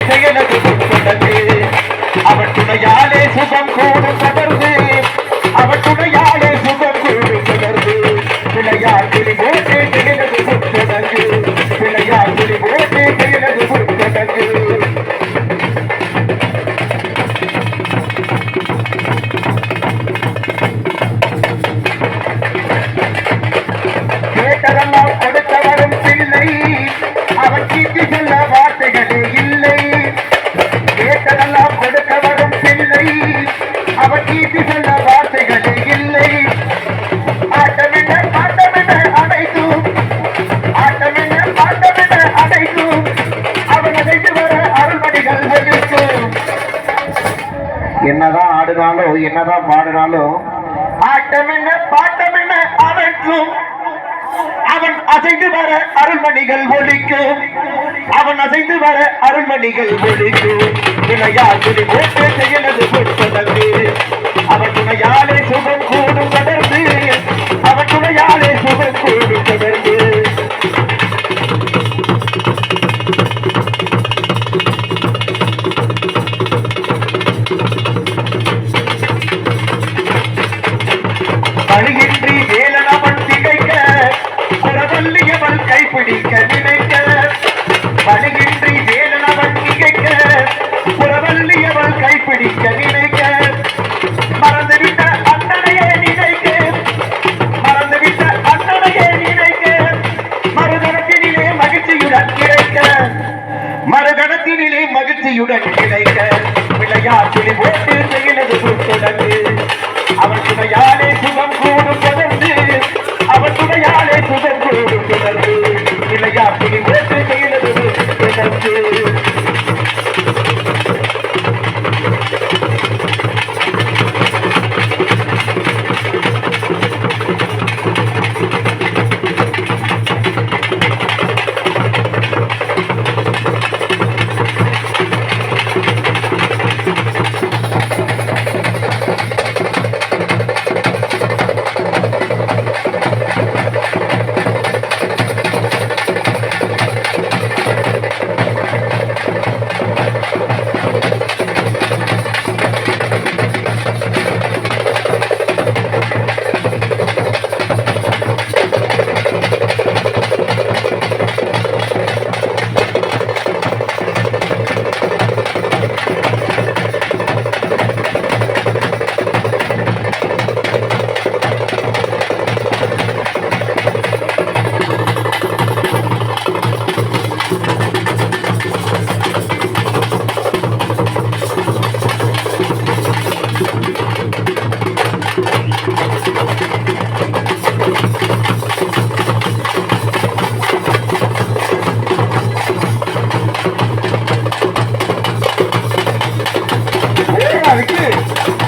செயலது கொண்டது அவன் துணையாலே சுகம் கூடும் தொடர்ந்து அவன் துணையாலே என்னதான் ஆடினாலும் என்னதான் பாடினாலும் ஆட்டம் என்ன பாட்டம் என்ன அவற்றும் அவன் அசைந்து வர அருள்மணிகள் ஒழிக்கும் அவன் அசைந்து வர அருள்மணிகள் ஒலிக்கும். விளையாட்டு போட்டு மறுகணத்தினிலே இணைக்க விளையாட்டில் விளையாட்டு போட்டு செயலது அவன் aqui.